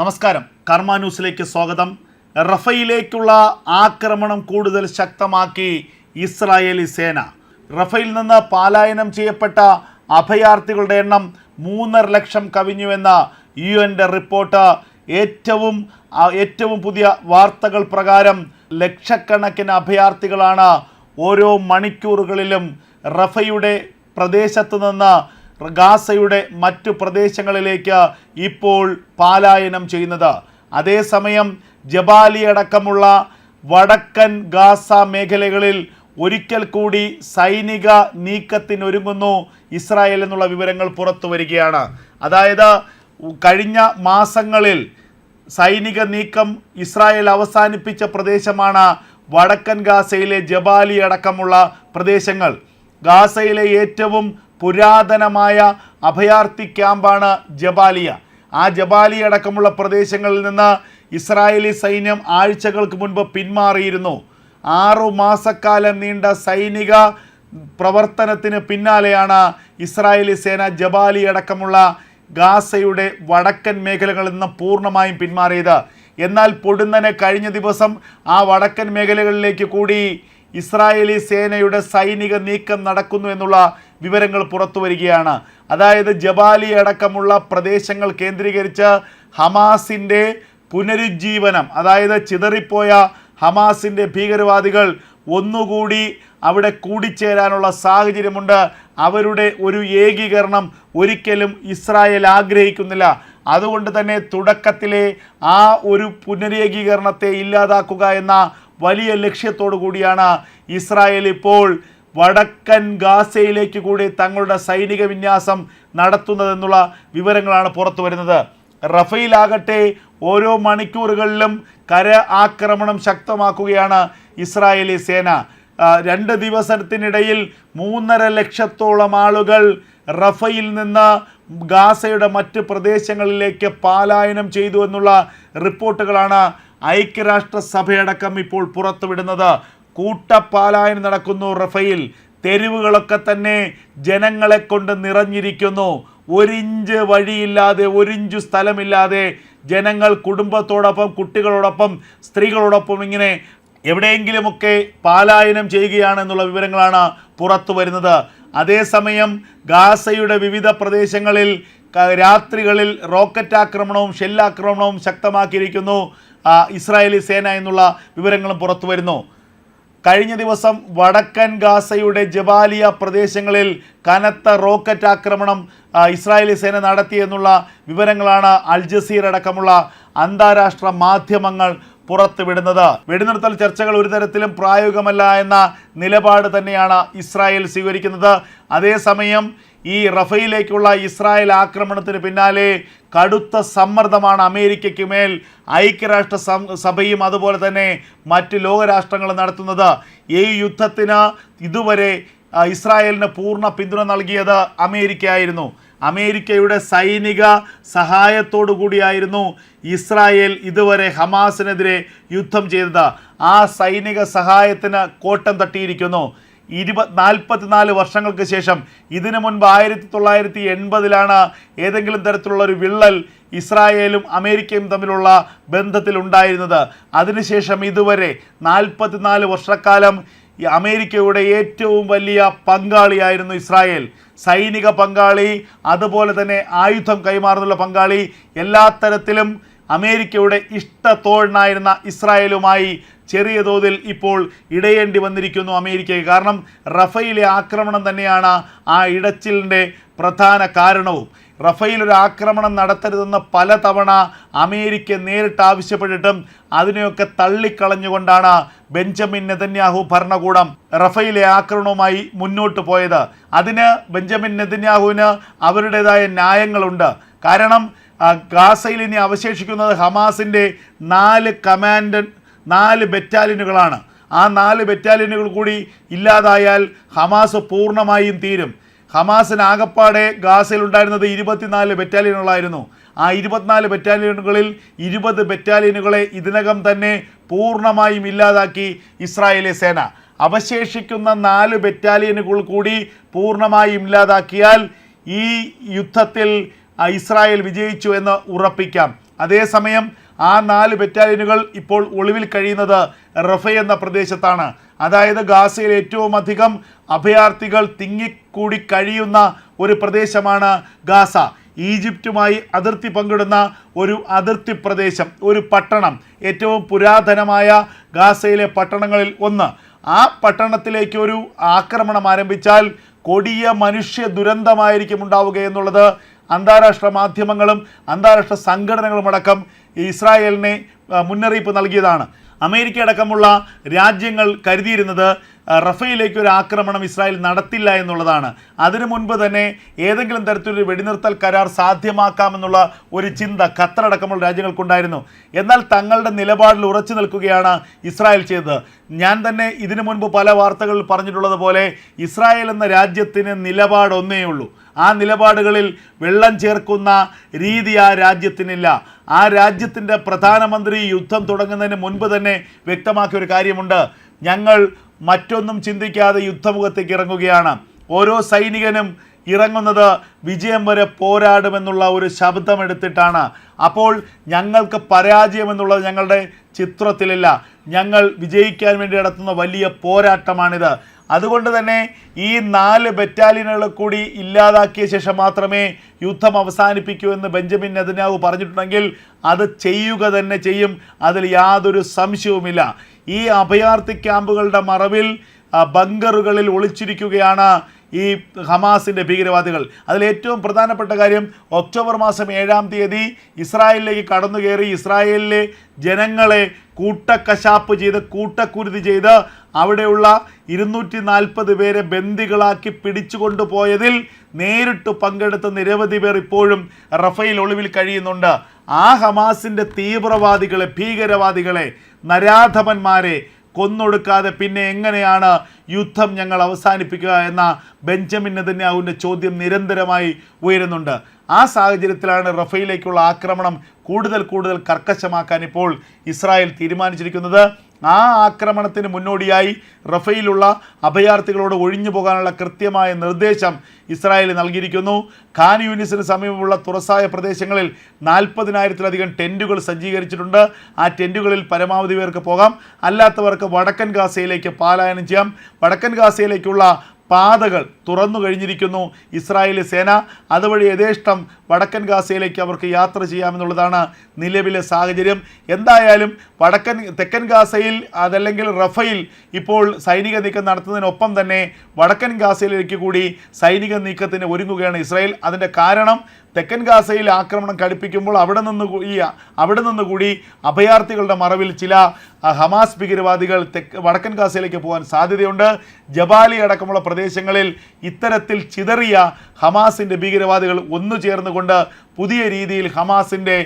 നമസ്കാരം. കർമ്മ ന്യൂസിലേക്ക് സ്വാഗതം. റഫയിലേക്കുള്ള ആക്രമണം കൂടുതൽ ശക്തമാക്കി ഇസ്രായേലി സേന. റഫയിൽ നിന്ന് പാലായനം ചെയ്യപ്പെട്ട അഭയാർത്ഥികളുടെ എണ്ണം മൂന്നര ലക്ഷം കവിഞ്ഞുവെന്ന യു എന്റെ റിപ്പോർട്ട്. ഏറ്റവും ഏറ്റവും പുതിയ വാർത്തകൾ പ്രകാരം ലക്ഷക്കണക്കിന് അഭയാർത്ഥികളാണ് ഓരോ മണിക്കൂറുകളിലും റഫയുടെ പ്രദേശത്ത് നിന്ന് ഗാസയുടെ മറ്റു പ്രദേശങ്ങളിലേക്ക് ഇപ്പോൾ പാലായനം ചെയ്യുന്നത്. അതേസമയം ജബാലി അടക്കമുള്ള വടക്കൻ ഗാസ മേഖലകളിൽ ഒരിക്കൽ കൂടി സൈനിക നീക്കത്തിനൊരുങ്ങുന്നു ഇസ്രായേൽ എന്നുള്ള വിവരങ്ങൾ പുറത്തു വരികയാണ്. അതായത് കഴിഞ്ഞ മാസങ്ങളിൽ സൈനിക നീക്കം ഇസ്രായേൽ അവസാനിപ്പിച്ച പ്രദേശമാണ് വടക്കൻ ഗാസയിലെ ജബാലി അടക്കമുള്ള പ്രദേശങ്ങൾ. ഗാസയിലെ ഏറ്റവും പുരാതനമായ അഭയാർത്ഥി ക്യാമ്പാണ് ജബാലിയ. ആ ജബാലിയ അടക്കമുള്ള പ്രദേശങ്ങളിൽ നിന്ന് ഇസ്രായേലി സൈന്യം ആഴ്ചകൾക്ക് മുൻപ് പിന്മാറിയിരുന്നു. ആറു മാസക്കാലം നീണ്ട സൈനിക പ്രവർത്തനത്തിന് പിന്നാലെയാണ് ഇസ്രായേലി സേന ജബാലി അടക്കമുള്ള ഗാസയുടെ വടക്കൻ മേഖലകളിൽ നിന്ന് പൂർണമായും പിന്മാറിയത്. എന്നാൽ പൊടുന്നനെ കഴിഞ്ഞ ദിവസം ആ വടക്കൻ മേഖലകളിലേക്ക് കൂടി ഇസ്രായേലി സേനയുടെ സൈനിക നീക്കം നടക്കുന്നു എന്നുള്ള വിവരങ്ങൾ പുറത്തു വരികയാണ്. അതായത് ജബാലി അടക്കമുള്ള പ്രദേശങ്ങൾ കേന്ദ്രീകരിച്ച് ഹമാസിന്റെ പുനരുജ്ജീവനം അതായത് ചിതറിപ്പോയ ഹമാസിന്റെ ഭീകരവാദികൾ ഒന്നുകൂടി അവിടെ കൂടിച്ചേരാനുള്ള സാഹചര്യമുണ്ട്. അവരുടെ ഒരു ഏകീകരണം ഒരിക്കലും ഇസ്രായേൽ ആഗ്രഹിക്കുന്നില്ല. അതുകൊണ്ട് തന്നെ തുടക്കത്തിലെ ആ ഒരു പുനരേകീകരണത്തെ ഇല്ലാതാക്കുക എന്ന വലിയ ലക്ഷ്യത്തോടു കൂടിയാണ് ഇസ്രായേൽ ഇപ്പോൾ വടക്കൻ ഗാസയിലേക്ക് കൂടി തങ്ങളുടെ സൈനിക വിന്യാസം നടത്തുന്നതെന്നുള്ള വിവരങ്ങളാണ് പുറത്തു വരുന്നത്. റഫയിലാകട്ടെ ഓരോ മണിക്കൂറുകളിലും കര ആക്രമണം ശക്തമാക്കുകയാണ് ഇസ്രായേലി സേന. രണ്ട് ദിവസത്തിനിടയിൽ മൂന്നര ലക്ഷത്തോളം ആളുകൾ റഫയിൽ നിന്ന് ഗാസയുടെ മറ്റ് പ്രദേശങ്ങളിലേക്ക് പാലായനം ചെയ്തു എന്നുള്ള റിപ്പോർട്ടുകളാണ് ഐക്യരാഷ്ട്രസഭയടക്കം ഇപ്പോൾ പുറത്തുവിടുന്നത്. കൂട്ടപ്പാലായനം നടക്കുന്നു റഫയിൽ തെരുവുകളൊക്കെ തന്നെ ജനങ്ങളെ കൊണ്ട് നിറഞ്ഞിരിക്കുന്നു. ഒരിഞ്ച് വഴിയില്ലാതെ ഒരിഞ്ചു സ്ഥലമില്ലാതെ ജനങ്ങൾ കുടുംബത്തോടൊപ്പം കുട്ടികളോടൊപ്പം സ്ത്രീകളോടൊപ്പം ഇങ്ങനെ എവിടെയെങ്കിലുമൊക്കെ പാലായനം ചെയ്യുകയാണെന്നുള്ള വിവരങ്ങളാണ് പുറത്തു വരുന്നത്. അതേസമയം ഗാസയുടെ വിവിധ പ്രദേശങ്ങളിൽ രാത്രികളിൽ റോക്കറ്റ് ആക്രമണവും ഷെല്ലാക്രമണവും ശക്തമാക്കിയിരിക്കുന്നു. ഇസ്രായേലി സേന എന്നുള്ള വിവരങ്ങളും പുറത്തു വരുന്നു. കഴിഞ്ഞ ദിവസം വടക്കൻ ഗാസയുടെ ജബാലിയ പ്രദേശങ്ങളിൽ കനത്ത റോക്കറ്റ് ആക്രമണം ഇസ്രായേലി സേന നടത്തിയെന്നുള്ള വിവരങ്ങളാണ് അൽ ജസീർ അടക്കമുള്ള അന്താരാഷ്ട്ര മാധ്യമങ്ങൾ പുറത്തുവിടുന്നത് വെടിനിർത്തൽ ചർച്ചകൾ ഒരു തരത്തിലും പ്രായോഗികമല്ല എന്ന നിലപാട് തന്നെയാണ് ഇസ്രായേൽ സ്വീകരിക്കുന്നത്. അതേസമയം ഈ റഫയിലേക്കുള്ള ഇസ്രായേൽ ആക്രമണത്തിന് പിന്നാലെ കടുത്ത സമ്മർദ്ദമാണ് അമേരിക്കയ്ക്ക് മേൽ. ഐക്യരാഷ്ട്ര സഭയും അതുപോലെ തന്നെ മറ്റ് ലോകരാഷ്ട്രങ്ങളും നടത്തുന്നത്. ഈ യുദ്ധത്തിന് ഇതുവരെ ഇസ്രായേലിന് പൂർണ പിന്തുണ നൽകിയത് അമേരിക്കയായിരുന്നു. അമേരിക്കയുടെ സൈനിക സഹായത്തോടു കൂടിയായിരുന്നു ഇസ്രായേൽ ഇതുവരെ ഹമാസിനെതിരെ യുദ്ധം ചെയ്തത്. ആ സൈനിക സഹായത്തിന് കോട്ടം തട്ടിയിരിക്കുന്നു. ഇരുപത് നാൽപ്പത്തിനാല് വർഷങ്ങൾക്ക് ശേഷം ഇതിനു മുൻപ് ആയിരത്തി തൊള്ളായിരത്തി എൺപതിലാണ് ഏതെങ്കിലും തരത്തിലുള്ള ഒരു വിള്ളൽ ഇസ്രായേലും അമേരിക്കയും തമ്മിലുള്ള ബന്ധത്തിൽ ഉണ്ടായിരുന്നത്. അതിനുശേഷം ഇതുവരെ നാൽപ്പത്തിനാല് വർഷക്കാലം അമേരിക്കയുടെ ഏറ്റവും വലിയ പങ്കാളിയായിരുന്നു ഇസ്രായേൽ. സൈനിക പങ്കാളി അതുപോലെ തന്നെ ആയുധം കൈമാറുന്നുള്ള പങ്കാളി എല്ലാ തരത്തിലും അമേരിക്കയുടെ ഇഷ്ടത്തോഴനായിരുന്ന ഇസ്രായേലുമായി ചെറിയ തോതിൽ ഇപ്പോൾ ഇടയേണ്ടി വന്നിരിക്കുന്നു അമേരിക്കയ്ക്ക്. കാരണം റഫയിലെ ആക്രമണം തന്നെയാണ് ആ ഇടച്ചിലിന്റെ പ്രധാന കാരണവും. റഫയിൽ ഒരു ആക്രമണം നടത്തരുതെന്ന് പലതവണ അമേരിക്ക നേരിട്ട് ആവശ്യപ്പെട്ടിട്ടും അതിനെയൊക്കെ തള്ളിക്കളഞ്ഞുകൊണ്ടാണ് ബെഞ്ചമിൻ നെതന്യാഹു ഭരണകൂടം റഫയിലെ ആക്രമണവുമായി മുന്നോട്ട് പോയത്. അതിന് ബെഞ്ചമിൻ നെതന്യാഹുവിന് അവരുടേതായ ന്യായങ്ങളുണ്ട്. കാരണം ഗാസയിൽ ഇനി അവശേഷിക്കുന്നത് ഹമാസിന്റെ നാല് കമാൻഡൻ നാല് ബറ്റാലിയനുകളാണ്. ആ നാല് ബറ്റാലിയനുകൾ കൂടി ഇല്ലാതായാൽ ഹമാസ് പൂർണമായും തീരും. ഹമാസിന് ആകപ്പാടെ ഗാസയിൽ ഉണ്ടായിരുന്നത് ഇരുപത്തിനാല് ബറ്റാലിയനുകളായിരുന്നു. ആ ഇരുപത്തിനാല് ബറ്റാലിയനുകളിൽ ഇരുപത് ബറ്റാലിയനുകളെ ഇതിനകം തന്നെ പൂർണമായും ഇല്ലാതാക്കി ഇസ്രായേലി സേന. അവശേഷിക്കുന്ന നാല് ബറ്റാലിയനുകൾ കൂടി പൂർണമായും ഇല്ലാതാക്കിയാൽ ഈ യുദ്ധത്തിൽ ഇസ്രായേൽ വിജയിച്ചു എന്ന് ഉറപ്പിക്കാം. അതേസമയം ആ നാല് ബറ്റാലിയനുകൾ ഇപ്പോൾ ഒളിവിൽ കഴിയുന്നത് റഫ എന്ന പ്രദേശത്താണ്. അതായത് ഗാസയിൽ ഏറ്റവും അധികം അഭയാർത്ഥികൾ തിങ്ങിക്കൂടി കഴിയുന്ന ഒരു പ്രദേശമാണ് ഗാസ. ഈജിപ്തുമായി അതിർത്തി പങ്കിടുന്ന ഒരു അതിർത്തി പ്രദേശം ഒരു പട്ടണം ഏറ്റവും പുരാതനമായ ഗാസയിലെ പട്ടണങ്ങളിൽ ഒന്ന്. ആ പട്ടണത്തിലേക്ക് ഒരു ആക്രമണം ആരംഭിച്ചാൽ കൊടിയ മനുഷ്യ ദുരന്തമായിരിക്കും ഉണ്ടാവുക എന്നുള്ളത് അന്താരാഷ്ട്ര മാധ്യമങ്ങളും അന്താരാഷ്ട്ര സംഘടനകളും അടക്കം ഇസ്രായേലിനെ മുന്നറിയിപ്പ് നൽകിയതാണ്. അമേരിക്ക അടക്കമുള്ള രാജ്യങ്ങൾ കരുതിയിരുന്നത് റഫയിലേക്ക് ഒരു ആക്രമണം ഇസ്രായേൽ നടത്തില്ല എന്നുള്ളതാണ്. അതിനു മുൻപ് തന്നെ ഏതെങ്കിലും തരത്തിലൊരു വെടിനിർത്തൽ കരാർ സാധ്യമാക്കാമെന്നുള്ള ഒരു ചിന്ത ഖത്തറടക്കമുള്ള രാജ്യങ്ങൾക്കുണ്ടായിരുന്നു. എന്നാൽ തങ്ങളുടെ നിലപാടിൽ ഉറച്ചു നിൽക്കുകയാണ് ഇസ്രായേൽ ചെയ്തത്. ഞാൻ തന്നെ ഇതിനു മുൻപ് പല വാർത്തകളിൽ പറഞ്ഞിട്ടുള്ളത് പോലെ ഇസ്രായേൽ എന്ന രാജ്യത്തിന് നിലപാട് ഒന്നേ ഉള്ളൂ ആ നിലപാടുകളിൽ വെള്ളം ചേർക്കുന്ന രീതി ആ രാജ്യത്തിനില്ല. ആ രാജ്യത്തിന്റെ പ്രധാനമന്ത്രി യുദ്ധം തുടങ്ങുന്നതിന് മുൻപ് തന്നെ വ്യക്തമാക്കിയ ഒരു കാര്യമുണ്ട്. ഞങ്ങൾ മറ്റൊന്നും ചിന്തിക്കാതെ യുദ്ധമുഖത്തേക്ക് ഇറങ്ങുകയാണ്. ഓരോ സൈനികനും ഇറങ്ങുന്നത് വിജയം വരെ പോരാടുമെന്നുള്ള ഒരു ശബ്ദമെടുത്തിട്ടാണ് അപ്പോൾ ഞങ്ങൾക്ക് പരാജയമെന്നുള്ളത് ഞങ്ങളുടെ ചിത്രത്തിലില്ല. ഞങ്ങൾ വിജയിക്കാൻ വേണ്ടി നടത്തുന്ന വലിയ പോരാട്ടമാണിത്. അതുകൊണ്ട് തന്നെ ഈ നാല് ബറ്റാലിയനുകളെ കൂടി ഇല്ലാതാക്കിയ ശേഷം മാത്രമേ യുദ്ധം അവസാനിപ്പിക്കൂ എന്ന് ബെഞ്ചമിൻ നെതന്യാവ് പറഞ്ഞിട്ടുണ്ടെങ്കിൽ അത് ചെയ്യുക തന്നെ ചെയ്യും. അതിൽ യാതൊരു സംശയവുമില്ല. ഈ അഭയാർത്ഥി ക്യാമ്പുകളുടെ മറവിൽ ബങ്കറുകളിൽ ഒളിച്ചിരിക്കുകയാണ് ഈ ഹമാസിന്റെ ഭീകരവാദികൾ. അതിലേറ്റവും പ്രധാനപ്പെട്ട കാര്യം ഒക്ടോബർ മാസം ഏഴാം തീയതി ഇസ്രായേലിലേക്ക് കടന്നു കയറി ഇസ്രായേലിലെ ജനങ്ങളെ കൂട്ടക്കശാപ്പ് ചെയ്ത് കൂട്ടക്കുരുതി ചെയ്ത് അവിടെയുള്ള ഇരുന്നൂറ്റി നാൽപ്പത് പേരെ ബന്ദികളാക്കി പിടിച്ചുകൊണ്ടുപോയതിൽ നേരിട്ട് പങ്കെടുത്ത നിരവധി പേർ ഇപ്പോഴും റഫയിൽ ഒളിവിൽ കഴിയുന്നുണ്ട്. ആ ഹമാസിന്റെ തീവ്രവാദികളെ ഭീകരവാദികളെ നരാധമന്മാരെ കൊന്നൊടുക്കാതെ പിന്നെ എങ്ങനെയാണ് യുദ്ധം ഞങ്ങൾ അവസാനിപ്പിക്കുക എന്ന ബെഞ്ചമിൻ നെതന്യാഹുവിന്റെ ചോദ്യം നിരന്തരമായി ഉയരുന്നുണ്ട്. ആ സാഹചര്യത്തിലാണ് റഫയിലേക്കുള്ള ആക്രമണം കൂടുതൽ കൂടുതൽ കർക്കശമാക്കാൻ ഇപ്പോൾ ഇസ്രായേൽ തീരുമാനിച്ചിരിക്കുന്നത്. ആ ആക്രമണത്തിന് മുന്നോടിയായി റഫയിലുള്ള അഭയാർത്ഥികളോട് ഒഴിഞ്ഞു പോകാനുള്ള കൃത്യമായ നിർദ്ദേശം ഇസ്രായേൽ നൽകിയിരിക്കുന്നു. ഖാൻ യൂണിസിന് സമീപമുള്ള തുറസായ പ്രദേശങ്ങളിൽ നാൽപ്പതിനായിരത്തിലധികം ടെന്റുകൾ സജ്ജീകരിച്ചിട്ടുണ്ട്. ആ ടെന്റുകളിൽ പരമാവധി പേർക്ക് പോകാം. അല്ലാത്തവർക്ക് വടക്കൻ ഗാസയിലേക്ക് പാലായനം ചെയ്യാം. വടക്കൻ ഗാസയിലേക്കുള്ള പാതകൾ തുറന്നു കഴിഞ്ഞിരിക്കുന്നു. ഇസ്രായേലി സേന അതുവഴി യഥേഷ്ടം വടക്കൻ ഗാസയിലേക്ക് അവർക്ക് യാത്ര ചെയ്യാമെന്നുള്ളതാണ് നിലവിലെ സാഹചര്യം. എന്തായാലും വടക്കൻ തെക്കൻ ഗാസയിൽ അതല്ലെങ്കിൽ റഫയിൽ ഇപ്പോൾ സൈനിക നീക്കം നടത്തുന്നതിനൊപ്പം തന്നെ വടക്കൻ ഗാസയിലേക്ക് കൂടി സൈനിക നീക്കത്തിന് ഒരുങ്ങുകയാണ് ഇസ്രായേൽ. അതിന്റെ കാരണം തെക്കൻ ഗാസയിൽ ആക്രമണം കടുപ്പിക്കുമ്പോൾ അവിടെ നിന്ന് ഈ അവിടെ നിന്ന് കൂടി അഭയാർത്ഥികളുടെ മറവിൽ ചില ഹമാസ് ഭീകരവാദികൾ തെക്ക് വടക്കൻ ഗാസയിലേക്ക് പോകാൻ സാധ്യതയുണ്ട്. ജബാലി അടക്കമുള്ള പ്രദേശങ്ങളിൽ ഇത്തരത്തിൽ ചിതറിയ ഹമാസിന്റെ ഭീകരവാദികൾ ഒന്നു ചേർന്നുകൊണ്ട് പുതിയ രീതിയിൽ ഹമാസിന്റെ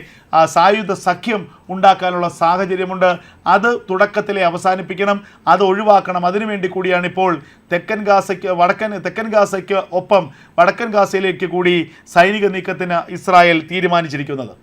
സായുധ സഖ്യം ഉണ്ടാക്കാനുള്ള സാഹചര്യമുണ്ട്. അത് തുടക്കത്തിലെ അവസാനിപ്പിക്കണം അത് ഒഴിവാക്കണം. അതിനുവേണ്ടി കൂടിയാണ് ഇപ്പോൾ തെക്കൻ ഗാസയ്ക്ക് വടക്കൻ തെക്കൻ ഗാസയ്ക്ക് ഒപ്പം വടക്കൻ ഗാസയിലേക്ക് കൂടി സൈനിക നീക്കത്തിന് ഇസ്രായേൽ തീരുമാനിച്ചിരിക്കുന്നത്.